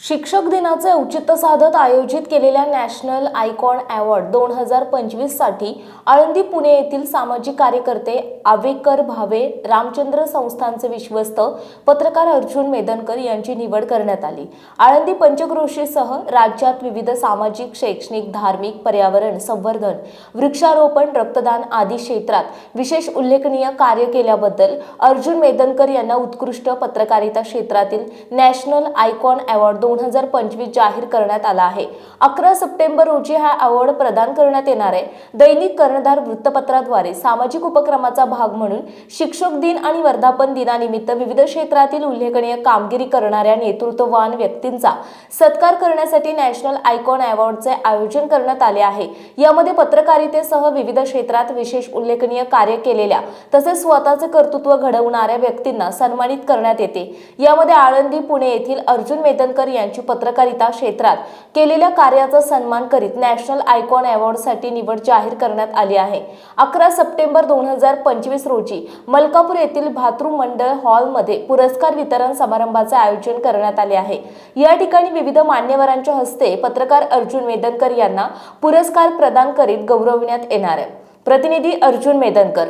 शिक्षक दिनाचे औचित्य साधत आयोजित केलेल्या नॅशनल आयकॉन अवॉर्ड दोन हजार पंचवीससाठी आळंदी पुणे येथील सामाजिक कार्यकर्ते आवेकर भावे रामचंद्र संस्थांचे विश्वस्त पत्रकार अर्जुन मेदनकर यांची निवड करण्यात आली. आळंदी पंचक्रोशीसह राज्यात विविध सामाजिक शैक्षणिक धार्मिक पर्यावरण संवर्धन वृक्षारोपण रक्तदान आदी क्षेत्रात विशेष उल्लेखनीय कार्य केल्याबद्दल अर्जुन मेदनकर यांना उत्कृष्ट पत्रकारिता क्षेत्रातील नॅशनल आयकॉन अवॉर्ड दोन हजार पंचवीस जाहीर करण्यात आला आहे. अकरा सप्टेंबर रोजी हा अवॉर्ड प्रदान करण्यात येणार आहे. दैनिक कर्णधार वृत्तपत्राद्वारे सामाजिक उपक्रमाचा भाग म्हणून शिक्षक दिन आणि वर्धापन दिनानिमित्त विविध क्षेत्रातील उल्लेखनीय कामगिरी करणाऱ्या नेतृत्ववान व्यक्तींचा सत्कार करण्यासाठी नॅशनल आयकॉन अवॉर्डचे आयोजन करण्यात आले आहे. यामध्ये पत्रकारितेसह विविध क्षेत्रात विशेष उल्लेखनीय कार्य केलेल्या तसेच स्वतःचे कर्तृत्व घडवणाऱ्या व्यक्तींना सन्मानित करण्यात येते. यामध्ये आळंदी पुणे येथील अर्जुन मेदनकर यांची पत्रकारिता क्षेत्रात केलेल्या कार्याचा सन्मान करीत नॅशनल आयकॉन अवॉर्डसाठी निवड जाहीर करण्यात आली आहे. अकरा सप्टेंबर दोन हजार पंचवीस रोजी मलकापूर येथील भातृ मंडळ हॉलमध्ये पुरस्कार वितरण समारंभाचे आयोजन करण्यात आले आहे. या ठिकाणी विविध मान्यवरांच्या हस्ते पत्रकार अर्जुन मेदनकर यांना पुरस्कार प्रदान करीत गौरविण्यात येणार आहे. प्रतिनिधी अर्जुन मेदनकर.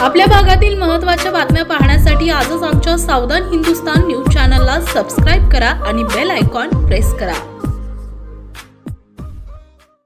आपल्या भागातील महत्त्वाच्या बातम्या पाहण्यासाठी आजच आमच्या सावधान हिंदुस्तान न्यूज चॅनलला सबस्क्राईब करा आणि बेल आयकॉन प्रेस करा.